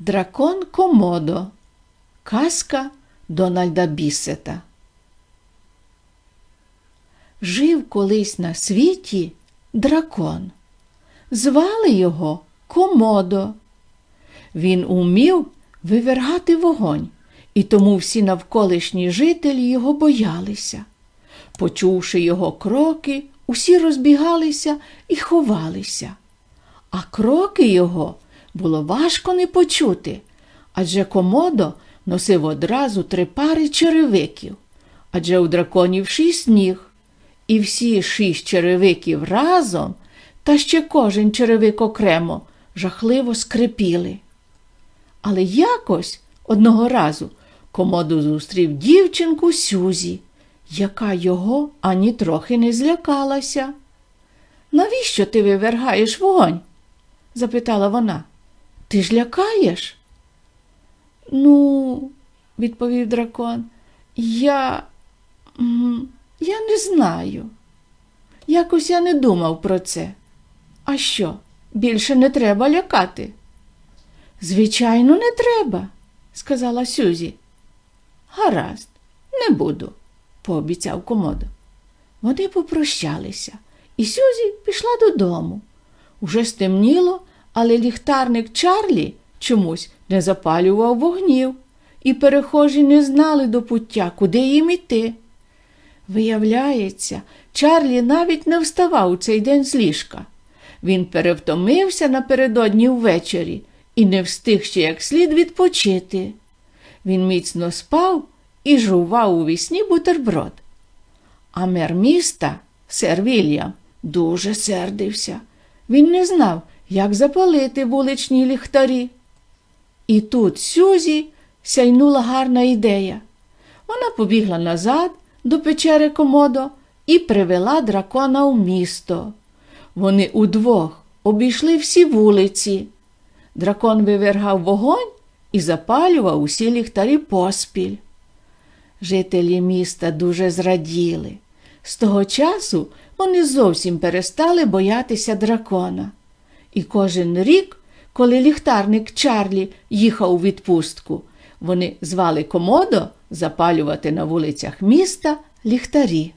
Дракон Комодо. Казка Дональда Бісета. Жив колись на світі дракон. Звали його Комодо. Він умів вивергати вогонь, і тому всі навколишні жителі його боялися. Почувши його кроки, усі розбігалися і ховалися. А кроки його було важко не почути, адже комодо носив одразу три пари черевиків, адже у драконів шість ніг, і всі шість черевиків разом, та ще кожен черевик окремо жахливо скрипіли. Але якось одного разу комоду зустрів дівчинку Сюзі, яка його ані трохи не злякалася. Навіщо ти вивергаєш вогонь? запитала вона. Ти ж лякаєш? Ну, відповів дракон, я. я не знаю. Якось я не думав про це. А що, більше не треба лякати? Звичайно, не треба, сказала Сюзі. Гаразд, не буду, пообіцяв комодо. Вони попрощалися, і Сюзі пішла додому. Уже стемніло, але ліхтарник Чарлі чомусь не запалював вогнів, і перехожі не знали до пуття, куди їм іти. Виявляється, Чарлі навіть не вставав у цей день з ліжка. Він перевтомився напередодні ввечері і не встиг ще як слід відпочити. Він міцно спав і жував у вісні бутерброд. А мер міста, сер Вільям, дуже сердився. Він не знав, як запалити вуличні ліхтарі. І тут Сюзі сяйнула гарна ідея. Вона побігла назад до печери комодо і привела дракона в місто. Вони удвох обійшли всі вулиці. Дракон вивергав вогонь і запалював усі ліхтарі поспіль. Жителі міста дуже зраділи. З того часу вони зовсім перестали боятися дракона. І кожен рік, коли ліхтарник Чарлі їхав у відпустку, вони звали комодо запалювати на вулицях міста ліхтарі.